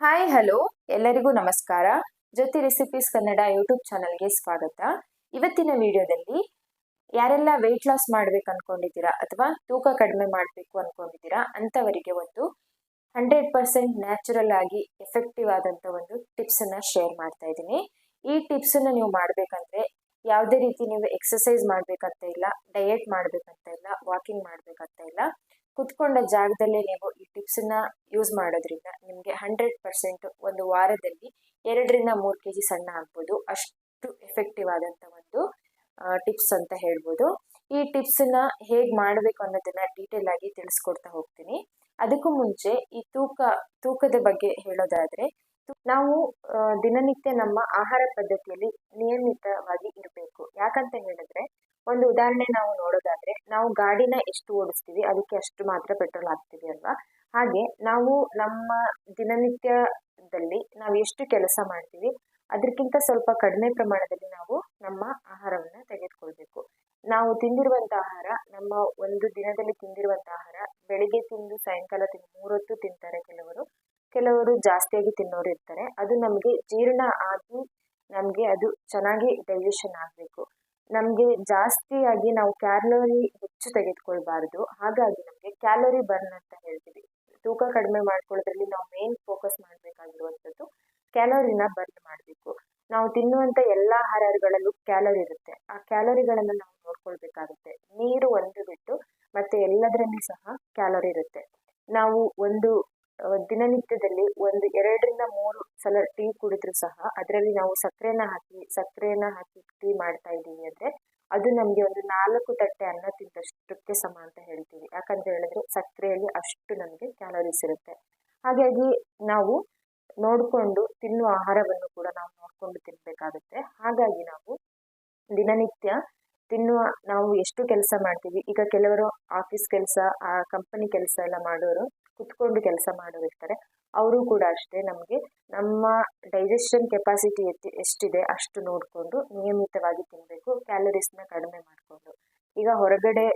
Hi hello ಎಲ್ಲರಿಗೂ ನಮಸ್ಕಾರ. ಜ್ಯೋತಿ recipes Kannada YouTube ಚಾನಲ್ಗೆ ಸ್ವಾಗತ. ಇವತ್ತಿನ ವಿಡಿಯೋದಲ್ಲಿ ಯಾರೆಲ್ಲ ವೆಯ್ಟ್ ಲಾಸ್ ಮಾಡ್ಬೇಕು ಅನ್ಕೊಂಡಿದ್ದೀರಾ ಅಥವಾ ತೂಕ ಕಡಿಮೆ ಮಾಡಬೇಕು ಅನ್ಕೊಂಡಿದ್ದೀರಾ ಅಂಥವರಿಗೆ ಒಂದು ಹಂಡ್ರೆಡ್ ಪರ್ಸೆಂಟ್ ನ್ಯಾಚುರಲ್ ಆಗಿ ಎಫೆಕ್ಟಿವ್ ಆದಂಥ ಒಂದು ಟಿಪ್ಸನ್ನು ಶೇರ್ ಮಾಡ್ತಾ ಇದ್ದೀನಿ. ಈ ಟಿಪ್ಸನ್ನು ನೀವು ಮಾಡಬೇಕಂದ್ರೆ ಯಾವುದೇ ರೀತಿ ನೀವು ಎಕ್ಸಸೈಸ್ ಮಾಡಬೇಕಂತ ಇಲ್ಲ ಡಯೆಟ್ ಮಾಡಬೇಕಂತ ಇಲ್ಲ ವಾಕಿಂಗ್ ಮಾಡಬೇಕಂತ ಇಲ್ಲ ಕುತ್ಕೊಂಡ ಜಾಗದಲ್ಲೇ ನೀವು ಈ ಟಿಪ್ಸನ್ನ ಯೂಸ್ ಮಾಡೋದ್ರಿಂದ ನಿಮಗೆ ಹಂಡ್ರೆಡ್ ಪರ್ಸೆಂಟ್ ಒಂದು ವಾರದಲ್ಲಿ ಎರಡರಿಂದ ಮೂರು ಕೆ ಜಿ ಸಣ್ಣ ಆಗ್ಬೋದು. ಅಷ್ಟು ಎಫೆಕ್ಟಿವ್ ಆದಂಥ ಒಂದು ಟಿಪ್ಸ್ ಅಂತ ಹೇಳ್ಬೋದು. ಈ ಟಿಪ್ಸ್ನ ಹೇಗೆ ಮಾಡಬೇಕು ಅನ್ನೋದನ್ನ ಡೀಟೇಲ್ ಆಗಿ ತಿಳಿಸ್ಕೊಡ್ತಾ ಹೋಗ್ತೀನಿ. ಅದಕ್ಕೂ ಮುಂಚೆ ಈ ತೂಕ, ತೂಕದ ಬಗ್ಗೆ ಹೇಳೋದಾದ್ರೆ ನಾವು ದಿನನಿತ್ಯ ನಮ್ಮ ಆಹಾರ ಪದ್ಧತಿಯಲ್ಲಿ ನಿಯಮಿತವಾಗಿ ಇರಬೇಕು. ಯಾಕಂತ ಹೇಳಿದ್ರೆ, ಒಂದು ಉದಾಹರಣೆ ನಾವು ನೋಡೋದಾದ್ರೆ ನಾವು ಗಾಡಿನ ಎಷ್ಟು ಓಡಿಸ್ತೀವಿ, ಅದಕ್ಕೆ ಅಷ್ಟು ಮಾತ್ರ ಪೆಟ್ರೋಲ್ ಹಾಕ್ತೀವಿ ಅಲ್ವಾ? ಹಾಗೆ ನಾವು ನಮ್ಮ ದಿನನಿತ್ಯದಲ್ಲಿ ನಾವು ಎಷ್ಟು ಕೆಲಸ ಮಾಡ್ತೀವಿ, ಅದಕ್ಕಿಂತ ಸ್ವಲ್ಪ ಕಡಿಮೆ ಪ್ರಮಾಣದಲ್ಲಿ ನಾವು ನಮ್ಮ ಆಹಾರವನ್ನು ತೆಗೆದುಕೊಳ್ಬೇಕು. ನಾವು ತಿಂದಿರುವಂಥ ಆಹಾರ, ನಮ್ಮ ಒಂದು ದಿನದಲ್ಲಿ ತಿಂದಿರುವಂಥ ಆಹಾರ, ಬೆಳಿಗ್ಗೆ ತಿಂದು ಸಾಯಂಕಾಲ ತಿಂದು ಮೂರೊತ್ತು ತಿಂತಾರೆ ಕೆಲವರು. ಕೆಲವರು ಜಾಸ್ತಿಯಾಗಿ ತಿನ್ನೋರು ಇರ್ತಾರೆ. ಅದು ನಮಗೆ ಜೀರ್ಣ ಆಗಿ ನಮಗೆ ಅದು ಚೆನ್ನಾಗಿ ಡೈಜೆಷನ್ ಆಗಬೇಕು. ನಮಗೆ ಜಾಸ್ತಿಯಾಗಿ ನಾವು ಕ್ಯಾಲೋರಿ ಹೆಚ್ಚು ತೆಗೆದುಕೊಳ್ಬಾರ್ದು. ಹಾಗಾಗಿ ನಮಗೆ ಕ್ಯಾಲೋರಿ ಬರ್ನ್ ಅಂತ ಹೇಳ್ತೀವಿ. ತೂಕ ಕಡಿಮೆ ಮಾಡ್ಕೊಳ್ಳೋದ್ರಲ್ಲಿ ನಾವು ಮೇನ್ ಫೋಕಸ್ ಮಾಡಬೇಕಾಗಿರುವಂಥದ್ದು ಕ್ಯಾಲೋರಿನ ಬರ್ನ್ ಮಾಡಬೇಕು. ನಾವು ತಿನ್ನುವಂಥ ಎಲ್ಲ ಆಹಾರಗಳಲ್ಲೂ ಕ್ಯಾಲೋರಿ ಇರುತ್ತೆ. ಆ ಕ್ಯಾಲೋರಿಗಳನ್ನು ನಾವು ನೋಡ್ಕೊಳ್ಬೇಕಾಗುತ್ತೆ. ನೀರು ಒಂದು ಬಿಟ್ಟು ಮತ್ತೆ ಎಲ್ಲದರಲ್ಲಿ ಸಹ ಕ್ಯಾಲೋರಿ ಇರುತ್ತೆ. ನಾವು ಒಂದು ದಿನನಿತ್ಯದಲ್ಲಿ ಒಂದು ಎರಡರಿಂದ ಮೂರು ಸಲ ಟೀ ಕುಡಿದ್ರೂ ಸಹ ಅದರಲ್ಲಿ ನಾವು ಸಕ್ಕರೆನ ಹಾಕಿ ಸಕ್ಕರೆನ ಹಾಕಿ ಟೀ ಮಾಡ್ತಾ ಇದ್ದೀವಿ ಅಂದರೆ ಅದು ನಮಗೆ ಒಂದು ನಾಲ್ಕು ತಟ್ಟೆ ಅನ್ನ ತಿಂದಷ್ಟಕ್ಕೆ ಸಮ ಅಂತ ಹೇಳ್ತೀವಿ. ಯಾಕಂತ ಹೇಳಿದ್ರೆ ಸಕ್ಕರೆಯಲ್ಲಿ ಅಷ್ಟು ನಮಗೆ ಕ್ಯಾಲೋರೀಸ್ ಇರುತ್ತೆ. ಹಾಗಾಗಿ ನಾವು ನೋಡಿಕೊಂಡು ತಿನ್ನುವ ಆಹಾರವನ್ನು ಕೂಡ ನಾವು ನೋಡಿಕೊಂಡು ತಿನ್ನಬೇಕಾಗುತ್ತೆ ಹಾಗಾಗಿ ನಾವು ದಿನನಿತ್ಯ ತಿನ್ನುವ ನಾವು ಎಷ್ಟು ಕೆಲಸ ಮಾಡ್ತೀವಿ. ಈಗ ಕೆಲವರು ಆಫೀಸ್ ಕೆಲಸ, ಆ ಕಂಪನಿ ಕೆಲಸ ಎಲ್ಲ ಮಾಡೋರು ಕುತ್ಕೊಂಡು ಕೆಲಸ ಮಾಡೋರು ಇರ್ತಾರೆ. ಅವರು ಕೂಡ ಅಷ್ಟೇ ನಮಗೆ. ನಮ್ಮ ಡೈಜೆಷನ್ ಕೆಪಾಸಿಟಿ ಎತ್ತಿ, ಎಷ್ಟಿದೆ ಅಷ್ಟು ನೋಡಿಕೊಂಡು ನಿಯಮಿತವಾಗಿ ತಿನ್ನಬೇಕು ಕ್ಯಾಲರೀಸ್ನ ಕಡಿಮೆ ಮಾಡಿಕೊಂಡು. ಈಗ ಹೊರಗಡೆ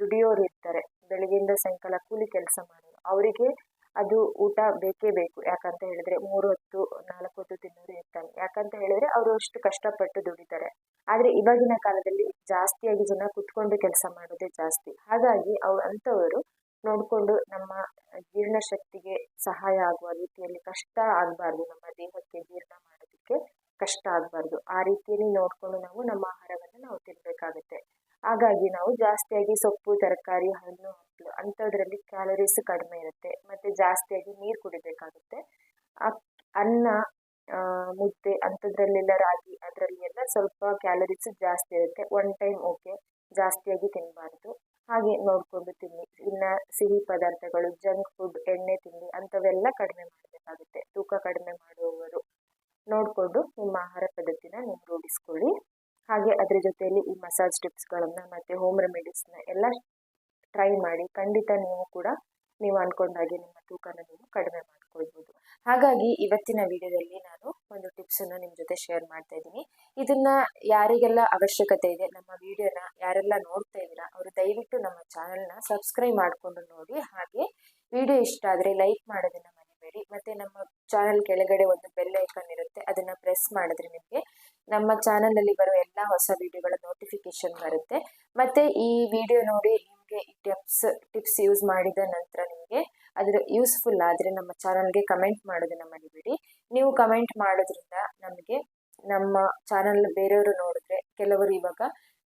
ದುಡಿಯೋರು ಇರ್ತಾರೆ. ಬೆಳಗ್ಗೆಯಿಂದ ಸಾಯಂಕಾಲ ಕೂಲಿ ಕೆಲಸ ಮಾಡೋರು. ಅವರಿಗೆ ಅದು ಊಟ ಬೇಕೇ ಬೇಕು. ಯಾಕಂತ ಹೇಳಿದ್ರೆ ಮೂರು ಹೊತ್ತು, ನಾಲ್ಕು ಹೊತ್ತು ತಿನ್ನೋರು ಇರ್ತಾರೆ. ಯಾಕಂತ ಹೇಳಿದ್ರೆ ಅವರು ಅಷ್ಟು ಕಷ್ಟಪಟ್ಟು ದುಡಿತಾರೆ. ಆದರೆ ಇವಾಗಿನ ಕಾಲದಲ್ಲಿ ಜಾಸ್ತಿಯಾಗಿ ಜನ ಕುತ್ಕೊಂಡು ಕೆಲಸ ಮಾಡೋದೇ ಜಾಸ್ತಿ. ಹಾಗಾಗಿ ಅವ್ರು, ಅಂಥವರು ನೋಡಿಕೊಂಡು ನಮ್ಮ ಜೀರ್ಣಶಕ್ತಿಗೆ ಸಹಾಯ ಆಗುವ ರೀತಿಯಲ್ಲಿ ಕಷ್ಟ ಆಗಬಾರ್ದು, ನಮ್ಮ ದೇಹಕ್ಕೆ ಜೀರ್ಣ ಮಾಡೋದಕ್ಕೆ ಕಷ್ಟ ಆಗಬಾರ್ದು. ಆ ರೀತಿಯಲ್ಲಿ ನೋಡಿಕೊಂಡು ನಾವು ನಮ್ಮ ಆಹಾರವನ್ನು ನಾವು ತಿನ್ನಬೇಕಾಗುತ್ತೆ ಹಾಗಾಗಿ ನಾವು ಜಾಸ್ತಿಯಾಗಿ ಸೊಪ್ಪು, ತರಕಾರಿ, ಹಣ್ಣು ಹಂಪಲು ಅಂಥದ್ರಲ್ಲಿ ಕ್ಯಾಲರೀಸ್ ಕಡಿಮೆ ಇರುತ್ತೆ. ಮತ್ತು ಜಾಸ್ತಿಯಾಗಿ ನೀರು ಕುಡಿಬೇಕಾಗುತ್ತೆ. ಅನ್ನ ಮುದ್ದೆ ಅಂಥದ್ರಲ್ಲೆಲ್ಲ ರಾಗಿ ಅದರಲ್ಲಿ ಎಲ್ಲ ಸ್ವಲ್ಪ ಕ್ಯಾಲರೀಸ್ ಜಾಸ್ತಿ ಇರುತ್ತೆ. ಒನ್ ಟೈಮ್ ಓಕೆ ಜಾಸ್ತಿಯಾಗಿ ತಿನ್ನಬಾರ್ದು ಹಾಗೆ ನೋಡಿಕೊಂಡು ತಿನ್ನಿ. ಇನ್ನು ಸಿಹಿ ಪದಾರ್ಥಗಳು ಜಂಕ್ ಫುಡ್ ಎಣ್ಣೆ ತಿಂಡಿ ಅಂಥವೆಲ್ಲ ಕಡಿಮೆ ಮಾಡಬೇಕಾಗುತ್ತೆ. ತೂಕ ಕಡಿಮೆ ಮಾಡುವವರು. ನೋಡಿಕೊಂಡು ನಿಮ್ಮ ಆಹಾರ ಪದ್ಧತಿನ ನೀವು ರೂಢಿಸ್ಕೊಳ್ಳಿ. ಹಾಗೆ ಅದ್ರ ಜೊತೆಯಲ್ಲಿ ಈ ಮಸಾಜ್ ಟಿಪ್ಸ್ಗಳನ್ನು ಮತ್ತು ಹೋಮ್ ರೆಮಿಡೀಸ್ನ ಎಲ್ಲ ಟ್ರೈ ಮಾಡಿ ಖಂಡಿತ ನೀವು ಕೂಡ, ನೀವು ಅಂದ್ಕೊಂಡಾಗೆ ನಿಮ್ಮ ತೂಕನ ನೀವು ಕಡಿಮೆ ಮಾಡ್ಕೊಳ್ಬೋದು ಹಾಗಾಗಿ ಇವತ್ತಿನ ವಿಡಿಯೋದಲ್ಲಿ ನಾನು ಒಂದು ಟಿಪ್ಸನ್ನು ನಿಮ್ಮ ಜೊತೆ ಶೇರ್ ಮಾಡ್ತಾ ಇದ್ದೀನಿ. ಇದನ್ನ ಯಾರಿಗೆಲ್ಲ ಅವಶ್ಯಕತೆ ಇದೆ, ನಮ್ಮ ವಿಡಿಯೋನ ಯಾರೆಲ್ಲ ನೋಡ್ತಾ ಇದ್ದೀರಾ, ಅವರು ದಯವಿಟ್ಟು ನಮ್ಮ ಚಾನೆಲ್ನ ಸಬ್ಸ್ಕ್ರೈಬ್ ಮಾಡಿಕೊಂಡು ನೋಡಿ. ಹಾಗೆ ವಿಡಿಯೋ ಇಷ್ಟ ಆದರೆ ಲೈಕ್ ಮಾಡೋದನ್ನು ಮರಿಬೇಡಿ. ಮತ್ತು ನಮ್ಮ ಚಾನಲ್ ಕೆಳಗಡೆ ಒಂದು ಬೆಲ್ ಐಕನ್ ಇರುತ್ತೆ, ಅದನ್ನು ಪ್ರೆಸ್ ಮಾಡಿದ್ರೆ ನಿಮಗೆ ನಮ್ಮ ಚಾನಲಲ್ಲಿ ಬರೋ ಎಲ್ಲ ಹೊಸ ವಿಡಿಯೋಗಳ ನೋಟಿಫಿಕೇಶನ್ ಬರುತ್ತೆ. ಮತ್ತು ಈ ವಿಡಿಯೋ ನೋಡಿ ನಿಮಗೆ ಈ ಟಿಪ್ಸ್ ಟಿಪ್ಸ್ ಯೂಸ್ ಮಾಡಿದ ನಂತರ ನಿಮಗೆ ಅದರ ಯೂಸ್ಫುಲ್ ಆದರೆ ನಮ್ಮ ಚಾನಲ್ಗೆ ಕಮೆಂಟ್ ಮಾಡೋದನ್ನು ಮರಿಬೇಡಿ. ನೀವು ಕಮೆಂಟ್ ಮಾಡೋದ್ರಿಂದ ನಮಗೆ ನಮ್ಮ ಚಾನಲ್ ಬೇರೆಯವರು ನೋಡಿದ್ರೆ ಕೆಲವರು ಇವಾಗ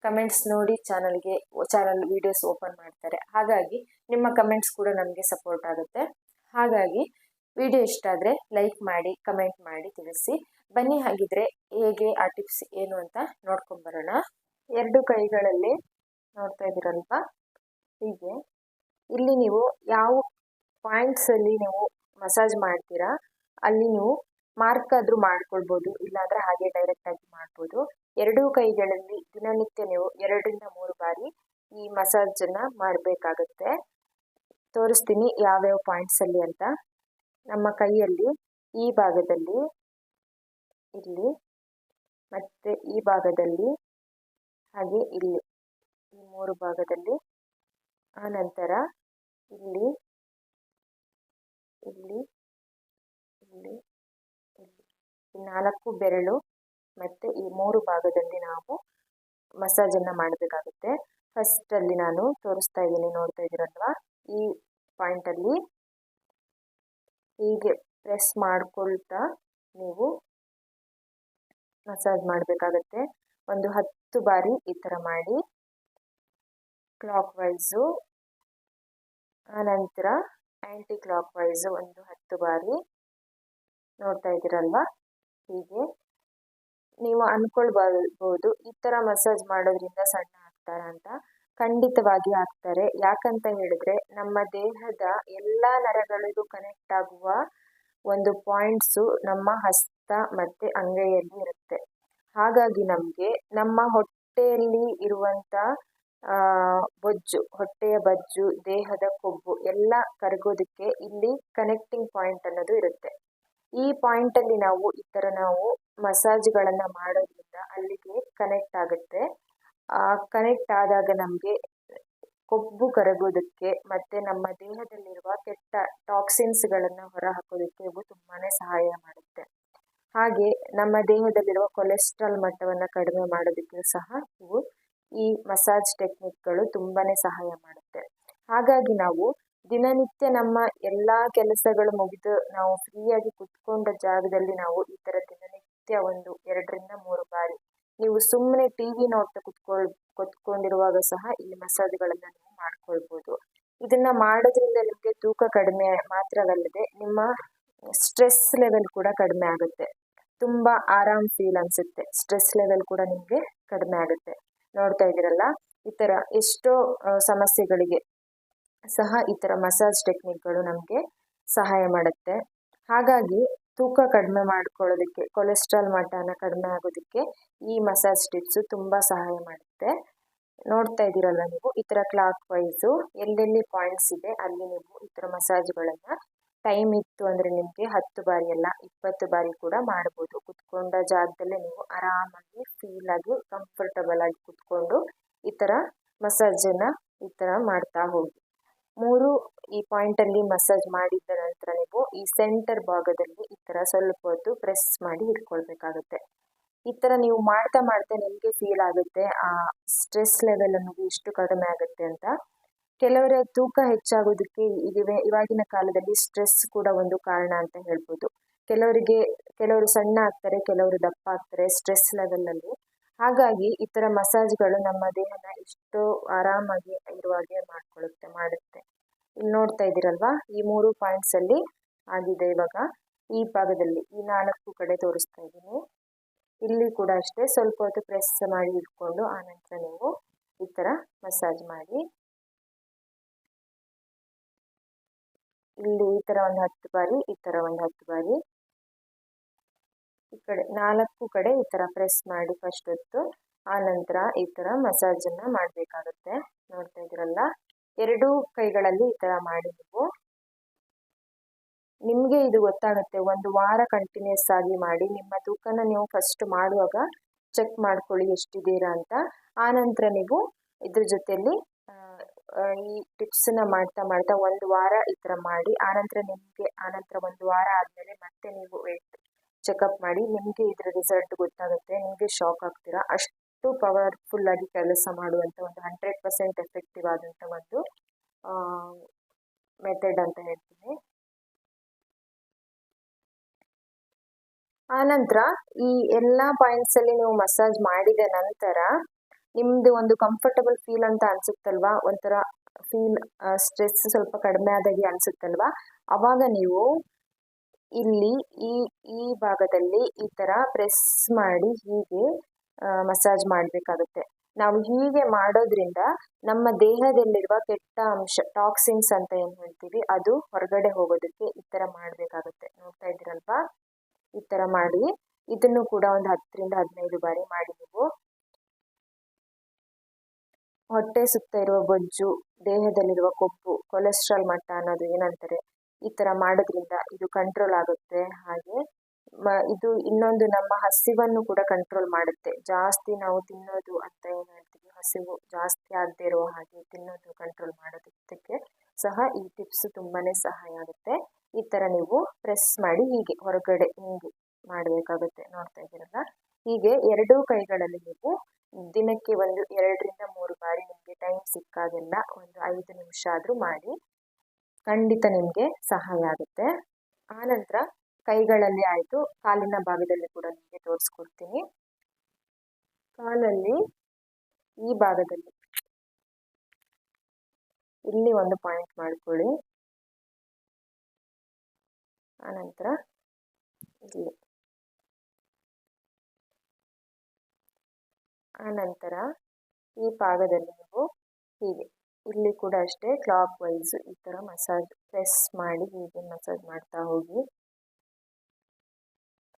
ಕಮೆಂಟ್ಸ್ ನೋಡಿ ಚಾನಲ್ಗೆ ಚಾನಲ್ ವೀಡಿಯೋಸ್ ಓಪನ್ ಮಾಡ್ತಾರೆ. ಹಾಗಾಗಿ ನಿಮ್ಮ ಕಮೆಂಟ್ಸ್ ಕೂಡ ನಮಗೆ ಸಪೋರ್ಟ್ ಆಗುತ್ತೆ. ಹಾಗಾಗಿ ವಿಡಿಯೋ ಇಷ್ಟ ಆದರೆ ಲೈಕ್ ಮಾಡಿ ಕಮೆಂಟ್ ಮಾಡಿ ತಿಳಿಸಿ. ಬನ್ನಿ ಹಾಗಿದ್ರೆ ಹೇಗೆ ಆ ಟಿಪ್ಸ್ ಏನು ಅಂತ ನೋಡ್ಕೊಂಬರೋಣ ಎರಡು ಕೈಗಳಲ್ಲಿ ನೋಡ್ತಾ ಇದ್ದೀರಲ್ವಾ ಹೀಗೆ. ಇಲ್ಲಿ ನೀವು ಯಾವ ಪಾಯಿಂಟ್ಸಲ್ಲಿ ನೀವು ಮಸಾಜ್ ಮಾಡ್ತೀರಾ? ಅಲ್ಲಿ ನೀವು ಮಾರ್ಕ್ ಆದರೂ ಮಾಡ್ಕೊಳ್ಬೋದು, ಇಲ್ಲಾಂದರೆ ಹಾಗೆ ಡೈರೆಕ್ಟಾಗಿ ಮಾಡ್ಬೋದು. ಎರಡೂ ಕೈಗಳಲ್ಲಿ ದಿನನಿತ್ಯ ನೀವು ಎರಡರಿಂದ ಮೂರು ಬಾರಿ ಈ ಮಸಾಜನ್ನು ಮಾಡಬೇಕಾಗುತ್ತೆ. ತೋರಿಸ್ತೀನಿ ಯಾವ್ಯಾವ ಪಾಯಿಂಟ್ಸಲ್ಲಿ ಅಂತ. ನಮ್ಮ ಕೈಯಲ್ಲಿ ಈ ಭಾಗದಲ್ಲಿ ಇಲ್ಲಿ, ಮತ್ತು ಈ ಭಾಗದಲ್ಲಿ, ಹಾಗೆ ಇಲ್ಲಿ, ಈ ಮೂರು ಭಾಗದಲ್ಲಿ ಆನಂತರ ಇಲ್ಲಿ ಇಲ್ಲಿ ಇಲ್ಲಿ ಈ ನಾಲ್ಕು ಬೆರಳು ಮತ್ತು ಈ ಮೂರು ಭಾಗದಲ್ಲಿ ನಾವು ಮಸಾಜನ್ನು ಮಾಡಬೇಕಾಗುತ್ತೆ. ಫಸ್ಟಲ್ಲಿ ನಾನು ತೋರಿಸ್ತಾ ಇದ್ದೀನಿ, ನೋಡ್ತಾ ಇದ್ದೀರಲ್ವಾ? ಈ ಪಾಯಿಂಟಲ್ಲಿ ಹೀಗೆ ಪ್ರೆಸ್ ಮಾಡ್ಕೊಳ್ತಾ ನೀವು ಮಸಾಜ್ ಮಾಡಬೇಕಾಗತ್ತೆ. ಒಂದು ಹತ್ತು ಬಾರಿ ಈ ಥರ ಮಾಡಿ ಕ್ಲಾಕ್ ವೈಸು ಆನಂತರ ಆ್ಯಂಟಿ ಕ್ಲಾಕ್ ವೈಸು ಒಂದು ಹತ್ತು ಬಾರಿ ನೋಡ್ತಾ ಇದ್ದೀರಲ್ವ? ಹೀಗೆ. ನೀವು ಅಂದ್ಕೊಳ್ಬಾರ್ಬೋದು ಈ ಥರ ಮಸಾಜ್ ಮಾಡೋದ್ರಿಂದ ಸಣ್ಣ ಆಗ್ತಾರ ಅಂತ. ಖಂಡಿತವಾಗಿ ಆಗ್ತಾರೆ. ಯಾಕಂತ ಹೇಳಿದ್ರೆ ನಮ್ಮ ದೇಹದ ಎಲ್ಲ ನರಗಳಿಗೂ ಕನೆಕ್ಟ್ ಆಗುವ ಒಂದು ಪಾಯಿಂಟ್ಸು ನಮ್ಮ ಹಸ್ತ ಮತ್ತು ಅಂಗೈಯಲ್ಲಿ ಇರುತ್ತೆ. ಹಾಗಾಗಿ ನಮಗೆ ನಮ್ಮ ಹೊಟ್ಟೆಯಲ್ಲಿ ಇರುವಂಥ ಬೊಜ್ಜು, ಹೊಟ್ಟೆಯ ಬಜ್ಜು, ದೇಹದ ಕೊಬ್ಬು ಎಲ್ಲ ಕರಗೋದಕ್ಕೆ ಇಲ್ಲಿ ಕನೆಕ್ಟಿಂಗ್ ಪಾಯಿಂಟ್ ಅನ್ನೋದು ಇರುತ್ತೆ. ಈ ಪಾಯಿಂಟಲ್ಲಿ ನಾವು ಈ ಥರ ನಾವು ಮಸಾಜ್ಗಳನ್ನು ಮಾಡೋದ್ರಿಂದ ಅಲ್ಲಿಗೆ ಕನೆಕ್ಟ್ ಆಗುತ್ತೆ. ಕನೆಕ್ಟ್ ಆದಾಗ ನಮಗೆ ಕೊಬ್ಬು ಕರಗೋದಕ್ಕೆ ಮತ್ತು ನಮ್ಮ ದೇಹದಲ್ಲಿರುವ ಕೆಟ್ಟ ಟಾಕ್ಸಿನ್ಸ್ಗಳನ್ನು ಹೊರ ಹಾಕೋದಕ್ಕೆ ಇವು ತುಂಬಾ ಸಹಾಯ ಮಾಡುತ್ತೆ. ಹಾಗೆ ನಮ್ಮ ದೇಹದಲ್ಲಿರುವ ಕೊಲೆಸ್ಟ್ರಾಲ್ ಮಟ್ಟವನ್ನು ಕಡಿಮೆ ಮಾಡೋದಕ್ಕೆ ಸಹ ಇವು ಈ ಮಸಾಜ್ ಟೆಕ್ನಿಕ್ಗಳು ತುಂಬಾ ಸಹಾಯ ಮಾಡುತ್ತೆ. ಹಾಗಾಗಿ ನಾವು ದಿನನಿತ್ಯ ನಮ್ಮ ಎಲ್ಲ ಕೆಲಸಗಳು ಮುಗಿದು ನಾವು ಫ್ರೀಯಾಗಿ ಕುತ್ಕೊಂಡ ಜಾಗದಲ್ಲಿ ನಾವು ಈ ಥರ ದಿನನಿತ್ಯ ಒಂದು ಎರಡರಿಂದ ಮೂರು ಬಾರಿ ನೀವು ಸುಮ್ಮನೆ ಟಿ ವಿ ನೋಡ್ತಾ ಕುತ್ಕೊಳ್, ಕುತ್ಕೊಂಡಿರುವಾಗ ಸಹ ಈ ಮಸಾಜ್ಗಳನ್ನು ನೀವು ಮಾಡ್ಕೊಳ್ಬೋದು. ಇದನ್ನ ಮಾಡೋದ್ರಿಂದ ನಿಮಗೆ ತೂಕ ಕಡಿಮೆ ಮಾತ್ರವಲ್ಲದೆ ನಿಮ್ಮ ಸ್ಟ್ರೆಸ್ ಲೆವೆಲ್ ಕೂಡ ಕಡಿಮೆ ಆಗುತ್ತೆ. ತುಂಬ ಆರಾಮ್ ಫೀಲ್ ಅನಿಸುತ್ತೆ. ಸ್ಟ್ರೆಸ್ ಲೆವೆಲ್ ಕೂಡ ನಿಮಗೆ ಕಡಿಮೆ ಆಗುತ್ತೆ. ನೋಡ್ತಾ ಇದ್ದೀರಲ್ಲ? ಈ ಥರ ಎಷ್ಟೋ ಸಮಸ್ಯೆಗಳಿಗೆ ಸಹ ಈ ಥರ ಮಸಾಜ್ ಟೆಕ್ನಿಕ್ಗಳು ನಮಗೆ ಸಹಾಯ ಮಾಡುತ್ತೆ. ಹಾಗಾಗಿ ತೂಕ ಕಡಿಮೆ ಮಾಡ್ಕೊಳ್ಳೋದಕ್ಕೆ, ಕೊಲೆಸ್ಟ್ರಾಲ್ ಮಟ್ಟನ ಕಡಿಮೆ ಆಗೋದಕ್ಕೆ ಈ ಮಸಾಜ್ ಟಿಪ್ಸು ತುಂಬ ಸಹಾಯ ಮಾಡುತ್ತೆ. ನೋಡ್ತಾ ಇದ್ದೀರಲ್ಲ ನೀವು, ಈ ಥರ ಕ್ಲಾಕ್ ವೈಸು, ಎಲ್ಲೆಲ್ಲಿ ಪಾಯಿಂಟ್ಸ್ ಇದೆ, ಅಲ್ಲಿ ನೀವು ಈ ಥರ ಮಸಾಜ್ಗಳನ್ನು ಟೈಮ್ ಇತ್ತು ಅಂದರೆ ನಿಮಗೆ ಹತ್ತು ಬಾರಿ ಅಲ್ಲ, ಇಪ್ಪತ್ತು ಬಾರಿ ಕೂಡ ಮಾಡ್ಬೋದು. ಕುತ್ಕೊಂಡ ಜಾಗದಲ್ಲೇ ನೀವು ಆರಾಮಾಗಿ ಫೀಲಾಗಿ ಕಂಫರ್ಟಬಲ್ ಆಗಿ ಕುತ್ಕೊಂಡು ಈ ಥರ ಮಸಾಜನ್ನು ಈ ಥರ ಮಾಡ್ತಾ ಹೋಗಿ. ಮೂರು ಈ ಪಾಯಿಂಟಲ್ಲಿ ಮಸಾಜ್ ಮಾಡಿದ ನಂತರ ನೀವು ಈ ಸೆಂಟರ್ ಭಾಗದಲ್ಲಿ ಈ ಥರ ಸ್ವಲ್ಪ ಹೊತ್ತು ಪ್ರೆಸ್ ಮಾಡಿ ಇಟ್ಕೊಳ್ಬೇಕಾಗುತ್ತೆ. ಈ ಥರ ನೀವು ಮಾಡ್ತಾ ಮಾಡ್ತಾ ನಿಮಗೆ ಫೀಲ್ ಆಗುತ್ತೆ, ಆ ಸ್ಟ್ರೆಸ್ ಲೆವೆಲ್ ಅನ್ನೋದು ಇಷ್ಟು ಕಡಿಮೆ ಆಗುತ್ತೆ ಅಂತ ಕೆಲವರ ತೂಕ ಹೆಚ್ಚಾಗೋದಕ್ಕೆ ಇದಿವೆ. ಇವಾಗಿನ ಕಾಲದಲ್ಲಿ ಸ್ಟ್ರೆಸ್ ಕೂಡ ಒಂದು ಕಾರಣ ಅಂತ ಹೇಳ್ಬೋದು. ಕೆಲವರಿಗೆ, ಕೆಲವರು ಸಣ್ಣ ಆಗ್ತಾರೆ, ಕೆಲವರು ದಪ್ಪ ಆಗ್ತಾರೆ ಸ್ಟ್ರೆಸ್ ಲೆವೆಲಲ್ಲಿ ಹಾಗಾಗಿ ಈ ಥರ ಮಸಾಜ್ಗಳು ನಮ್ಮ ದೇಹನ ಎಷ್ಟೋ ಆರಾಮಾಗಿ ಇರುವ ಹಾಗೆ ಮಾಡ್ಕೊಳ್ಳುತ್ತೆ ಮಾಡುತ್ತೆ. ಇಲ್ಲಿ ನೋಡ್ತಾ ಇದ್ದೀರಲ್ವಾ? ಈ ಮೂರು ಪಾಯಿಂಟ್ಸಲ್ಲಿ ಆಗಿದೆ ಇವಾಗ. ಈ ಭಾಗದಲ್ಲಿ, ಈ ನಾಲ್ಕು ಕಡೆ ತೋರಿಸ್ತಾ ಇದ್ದೀನಿ. ಇಲ್ಲಿ ಕೂಡ ಅಷ್ಟೇ ಸ್ವಲ್ಪ ಹೊತ್ತು ಪ್ರೆಸ್ ಮಾಡಿ ಇಟ್ಕೊಂಡು ಆನಂತರ ನೀವು ಈ ಥರ ಮಸಾಜ್ ಮಾಡಿ. ಇಲ್ಲಿ ಈ ಥರ ಒಂದು ಹತ್ತು ಬಾರಿ, ಈ ಥರ ಒಂದು ಹತ್ತು ಬಾರಿ. ಈ ಕಡೆ ನಾಲ್ಕು ಕಡೆ ಈ ಥರ ಪ್ರೆಸ್ ಮಾಡಿ ಫಸ್ಟ್ ಹೊತ್ತು ಆನಂತರ ಈ ಥರ ಮಸಾಜನ್ನು ಮಾಡಬೇಕಾಗುತ್ತೆ. ನೋಡ್ತಾ ಇದ್ದೀರಲ್ಲ? ಎರಡೂ ಕೈಗಳಲ್ಲಿ ಈ ಥರ ಮಾಡಿ ನೀವು. ನಿಮಗೆ ಇದು ಗೊತ್ತಾಗುತ್ತೆ, ಒಂದು ವಾರ ಕಂಟಿನ್ಯೂಸ್ ಆಗಿ ಮಾಡಿ, ನಿಮ್ಮ ತೂಕನ ನೀವು ಫಸ್ಟ್ ಮಾಡುವಾಗ ಚೆಕ್ ಮಾಡ್ಕೊಳ್ಳಿ ಎಷ್ಟಿದ್ದೀರಾ ಅಂತ. ಆನಂತರ ನೀವು ಇದ್ರ ಜೊತೆಯಲ್ಲಿ ಈ ಟಿಪ್ಸನ್ನ ಮಾಡ್ತಾ ಮಾಡ್ತಾ ಒಂದು ವಾರ ಈ ಥರ ಮಾಡಿ, ಆನಂತರ ನಿಮಗೆ, ಆನಂತರ ಒಂದು ವಾರ ಆದಮೇಲೆ ಮತ್ತೆ ನೀವು ವೆಯ್ಟ್ ಚೆಕಪ್ ಮಾಡಿ, ನಿಮಗೆ ಇದರ ರಿಸಲ್ಟ್ ಗೊತ್ತಾಗುತ್ತೆ, ನಿಮಗೆ ಶಾಕ್ ಆಗ್ತೀರಾ. ಅಷ್ಟು ಪವರ್ಫುಲ್ ಆಗಿ ಕೆಲಸ ಮಾಡುವಂಥ ಒಂದು ಹಂಡ್ರೆಡ್ ಪರ್ಸೆಂಟ್ ಎಫೆಕ್ಟಿವ್ ಆದಂಥ ಒಂದು ಮೆಥಡ್ ಅಂತ ಹೇಳ್ತೀನಿ. ಆನಂತರ ಈ ಎಲ್ಲ ಪಾಯಿಂಟ್ಸಲ್ಲಿ ನೀವು ಮಸಾಜ್ ಮಾಡಿದ ನಂತರ ನಿಮ್ಮದು ಒಂದು ಕಂಫರ್ಟಬಲ್ ಫೀಲ್ ಅಂತ ಅನಿಸುತ್ತಲ್ವಾ? ಒಂಥರ ಫೀಲ್ ಸ್ಟ್ರೆಸ್ ಸ್ವಲ್ಪ ಕಡಿಮೆ ಆದಾಗೆ ಅನಿಸುತ್ತಲ್ವಾ? ಅವಾಗ ನೀವು ಇಲ್ಲಿ ಈ ಈ ಭಾಗದಲ್ಲಿ ಈ ಥರ ಪ್ರೆಸ್ ಮಾಡಿ ಹೀಗೆ ಮಸಾಜ್ ಮಾಡಬೇಕಾಗುತ್ತೆ. ನಾವು ಹೀಗೆ ಮಾಡೋದ್ರಿಂದ ನಮ್ಮ ದೇಹದಲ್ಲಿರುವ ಕೆಟ್ಟ ಅಂಶ ಟಾಕ್ಸಿನ್ಸ್ ಅಂತ ಏನು ಹೇಳ್ತೀವಿ, ಅದು ಹೊರಗಡೆ ಹೋಗೋದಕ್ಕೆ ಈ ಥರ ಮಾಡಬೇಕಾಗುತ್ತೆ. ನೋಡ್ತಾ ಇದ್ದೀರಲ್ವಾ? ಈ ಥರ ಮಾಡಿ, ಇದನ್ನು ಕೂಡ ಒಂದು ಹತ್ತರಿಂದ ಹದಿನೈದು ಬಾರಿ ಮಾಡಿ ನೀವು. ಹೊಟ್ಟೆ ಸುತ್ತ ಇರುವ ಬೊಜ್ಜು ದೇಹದಲ್ಲಿರುವ ಕೊಬ್ಬು ಕೊಲೆಸ್ಟ್ರಾಲ್ ಮಟ್ಟ ಅನ್ನೋದು ಏನಂತಾರೆ, ಈ ಥರ ಮಾಡೋದ್ರಿಂದ ಇದು ಕಂಟ್ರೋಲ್ ಆಗುತ್ತೆ. ಹಾಗೆ ಮ, ಇದು ಇನ್ನೊಂದು ನಮ್ಮ ಹಸಿವನ್ನು ಕೂಡ ಕಂಟ್ರೋಲ್ ಮಾಡುತ್ತೆ. ಜಾಸ್ತಿ ನಾವು ತಿನ್ನೋದು ಅಂತ ಏನು ಹೇಳ್ತೀವಿ? ಹಸಿವು ಜಾಸ್ತಿ ಆಗದೆ ಇರುವ ಹಾಗೆ ತಿನ್ನೋದು ಕಂಟ್ರೋಲ್ ಮಾಡೋದಕ್ಕೆ ಸಹ ಈ ಟಿಪ್ಸ್ ತುಂಬಾ ಸಹಾಯ ಆಗುತ್ತೆ. ಈ ಥರ ನೀವು ಪ್ರೆಸ್ ಮಾಡಿ ಹೀಗೆ ಹೊರಗಡೆ ಹಿಂಗೆ ಮಾಡಬೇಕಾಗುತ್ತೆ. ನೋಡ್ತಾ ಇದ್ದೀರಲ್ಲ? ಹೀಗೆ ಎರಡೂ ಕೈಗಳಲ್ಲಿ ನೀವು ದಿನಕ್ಕೆ ಒಂದು ಎರಡರಿಂದ ಮೂರು ಬಾರಿ ನಿಮಗೆ ಟೈಮ್ ಸಿಕ್ಕಾಗೆಲ್ಲ ಒಂದು ಐದು ನಿಮಿಷ ಆದರೂ ಮಾಡಿ, ಖಂಡಿತ ನಿಮಗೆ ಸಹಾಯ ಆಗುತ್ತೆ. ಆನಂತರ ಕೈಗಳಲ್ಲಿ ಆಯಿತು, ಕಾಲಿನ ಭಾಗದಲ್ಲಿ ಕೂಡ ನಿಮಗೆ ತೋರಿಸ್ಕೊಡ್ತೀನಿ. ಕಾಲಲ್ಲಿ ಈ ಭಾಗದಲ್ಲಿ ಇಲ್ಲಿ ಒಂದು ಪಾಯಿಂಟ್ ಮಾಡ್ಕೊಳ್ಳಿ. ಆನಂತರ ಇಲ್ಲಿ. ಆನಂತರ ಈ ಭಾಗದಲ್ಲಿ ನೀವು ಹೀಗೆ. ಇಲ್ಲಿ ಕೂಡ ಅಷ್ಟೇ ಕ್ಲಾಕ್ ವೈಸ್ ಈ ಥರ ಮಸಾಜ್ ಪ್ರೆಸ್ ಮಾಡಿ ಹೀಗೆ ಮಸಾಜ್ ಮಾಡ್ತಾ ಹೋಗಿ.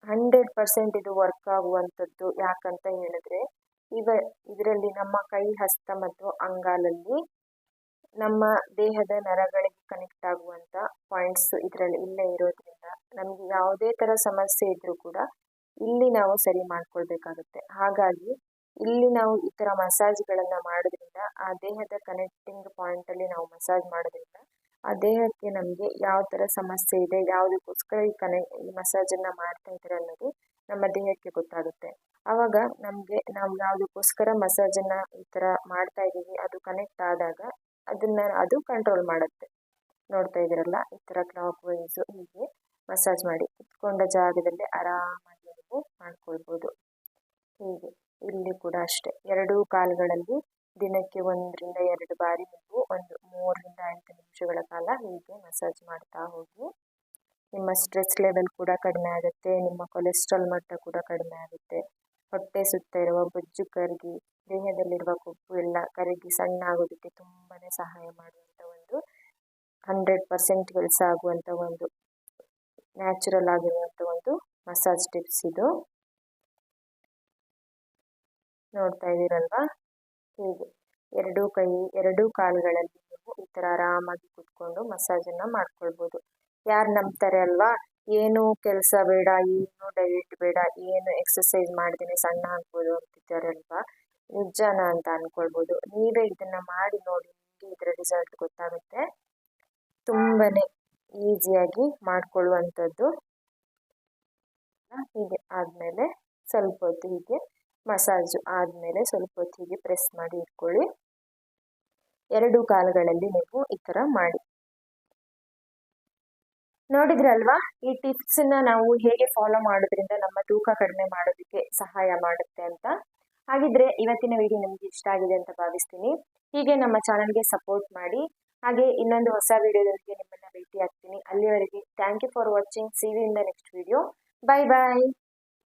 ಹಂಡ್ರೆಡ್ ಪರ್ಸೆಂಟ್ ಇದು ವರ್ಕ್ ಆಗುವಂಥದ್ದು ಯಾಕಂತ ಹೇಳಿದ್ರೆ ಇವ, ಇದರಲ್ಲಿ ನಮ್ಮ ಕೈ ಹಸ್ತ ಮತ್ತು ಅಂಗಾಲಲ್ಲಿ ನಮ್ಮ ದೇಹದ ನರಗಳಿಗೆ ಕನೆಕ್ಟ್ ಆಗುವಂಥ ಪಾಯಿಂಟ್ಸ್ ಇದರಲ್ಲಿ ಇಲ್ಲೇ ಇರೋದ್ರಿಂದ ನಮಗೆ ಯಾವುದೇ ಥರ ಸಮಸ್ಯೆ ಇದ್ದರೂ ಕೂಡ ಇಲ್ಲಿ ನಾವು ಸರಿ ಮಾಡ್ಕೊಳ್ಬೇಕಾಗುತ್ತೆ. ಹಾಗಾಗಿ ಇಲ್ಲಿ ನಾವು ಈ ಥರ ಮಸಾಜ್ಗಳನ್ನು ಮಾಡೋದ್ರಿಂದ, ಆ ದೇಹದ ಕನೆಕ್ಟಿಂಗ್ ಪಾಯಿಂಟಲ್ಲಿ ನಾವು ಮಸಾಜ್ ಮಾಡೋದ್ರಿಂದ, ಆ ದೇಹಕ್ಕೆ ನಮಗೆ ಯಾವ ಥರ ಸಮಸ್ಯೆ ಇದೆ, ಯಾವುದಕ್ಕೋಸ್ಕರ ಈ ಕನೆ, ಈ ಮಸಾಜನ್ನು ಮಾಡ್ತಾ ಇದ್ದಾರೆ ಅನ್ನೋದು ನಮ್ಮ ದೇಹಕ್ಕೆ ಗೊತ್ತಾಗುತ್ತೆ. ಆವಾಗ ನಮಗೆ ನಾವು ಯಾವುದಕ್ಕೋಸ್ಕರ ಮಸಾಜನ್ನು ಈ ಥರ ಮಾಡ್ತಾ ಇದ್ದೀವಿ, ಅದು ಕನೆಕ್ಟ್ ಆದಾಗ ಅದನ್ನು ಅದು ಕಂಟ್ರೋಲ್ ಮಾಡುತ್ತೆ. ನೋಡ್ತಾ ಇದ್ದೀರಲ್ಲ, ಈ ಥರ ಕ್ಲಾಕ್ ವೈಸು ಹೀಗೆ ಮಸಾಜ್ ಮಾಡಿ ಕುತ್ಕೊಂಡ ಜಾಗದಲ್ಲಿ ಆರಾಮಾಗಿ ನೀವು ಮಾಡ್ಕೊಳ್ಬೋದು. ಹೀಗೆ. ಇಲ್ಲಿ ಕೂಡ ಅಷ್ಟೇ. ಎರಡೂ ಕಾಲುಗಳಲ್ಲಿ ದಿನಕ್ಕೆ ಒಂದರಿಂದ ಎರಡು ಬಾರಿ ನೀವು ಒಂದು ಮೂರರಿಂದ ಐದು ನಿಮಿಷಗಳ ಕಾಲ ಹೀಗೆ ಮಸಾಜ್ ಮಾಡ್ತಾ ಹೋಗಿ. ನಿಮ್ಮ ಸ್ಟ್ರೆಸ್ ಲೆವೆಲ್ ಕೂಡ ಕಡಿಮೆ ಆಗುತ್ತೆ, ನಿಮ್ಮ ಕೊಲೆಸ್ಟ್ರಾಲ್ ಮಟ್ಟ ಕೂಡ ಕಡಿಮೆ ಆಗುತ್ತೆ. ಹೊಟ್ಟೆ ಸುತ್ತ ಇರುವ ಬೊಜ್ಜು, ಕರಗಿ, ದೇಹದಲ್ಲಿರುವ ಕೊಬ್ಬು ಎಲ್ಲ ಕರಗಿ ಸಣ್ಣ ಆಗೋದಕ್ಕೆ ತುಂಬಾ ಸಹಾಯ ಮಾಡುವಂಥ ಒಂದು ಹಂಡ್ರೆಡ್ ಪರ್ಸೆಂಟ್ ಕೆಲಸ ಆಗುವಂಥ ಒಂದು ನ್ಯಾಚುರಲ್ ಆಗಿರುವಂಥ ಒಂದು ಮಸಾಜ್ ಟಿಪ್ಸ್ ಇದು. ನೋಡ್ತಾ ಇದ್ದೀರಲ್ವಾ? ಹೀಗೆ. ಎರಡೂ ಕೈ, ಎರಡೂ ಕಾಲುಗಳಲ್ಲಿ ನೀವು ಈ ಥರ ಆರಾಮಾಗಿ ಕೂತ್ಕೊಂಡು ಮಸಾಜನ್ನು ಮಾಡ್ಕೊಳ್ಬೋದು. ಯಾರು ನಂಬ್ತಾರೆ ಅಲ್ವಾ? ಏನು ಕೆಲಸ ಬೇಡ, ಏನು ಡಯಟ್ ಬೇಡ, ಏನು ಎಕ್ಸಸೈಸ್ ಮಾಡ್ತೀನಿ ಸಣ್ಣ ಆಗ್ಬೋದು ಅಂತಿದ್ದಾರಲ್ವಾ ನಿಜಾನ ಅಂತ ಅಂದ್ಕೊಳ್ಬೋದು ನೀವೇ ಇದನ್ನು ಮಾಡಿ ನೋಡಿ, ನಿಮಗೆ ಇದರ ರಿಸಲ್ಟ್ ಗೊತ್ತಾಗುತ್ತೆ. ತುಂಬಾ ಈಸಿಯಾಗಿ ಮಾಡ್ಕೊಳ್ಳುವಂಥದ್ದು. ಹೀಗೆ ಆದಮೇಲೆ ಸ್ವಲ್ಪ ಹೊತ್ತು ಹೀಗೆ ಮಸಾಜು ಆದಮೇಲೆ ಸ್ವಲ್ಪ ಹೊತ್ತಿಗೆ ಪ್ರೆಸ್ ಮಾಡಿ ಇಟ್ಕೊಳ್ಳಿ. ಎರಡು ಕಾಲುಗಳಲ್ಲಿ ನೀವು ಈ ಥರ ಮಾಡಿ. ನೋಡಿದ್ರಲ್ವಾ? ಈ ಟಿಪ್ಸನ್ನ ನಾವು ಹೇಗೆ ಫಾಲೋ ಮಾಡೋದ್ರಿಂದ ನಮ್ಮ ತೂಕ ಕಡಿಮೆ ಮಾಡೋದಕ್ಕೆ ಸಹಾಯ ಮಾಡುತ್ತೆ ಅಂತ. ಹಾಗಿದ್ರೆ ಇವತ್ತಿನ ವಿಡಿಯೋ ನಿಮ್ಗೆ ಇಷ್ಟ ಆಗಿದೆ ಅಂತ ಭಾವಿಸ್ತೀನಿ. ಹೀಗೆ ನಮ್ಮ ಚಾನಲ್ಗೆ ಸಪೋರ್ಟ್ ಮಾಡಿ. ಹಾಗೆ ಇನ್ನೊಂದು ಹೊಸ ವಿಡಿಯೋದೊಂದಿಗೆ ನಿಮ್ಮನ್ನ ಭೇಟಿ ಆಗ್ತೀನಿ ಅಲ್ಲಿವರೆಗೆ thank you for watching see you in the next video bye bye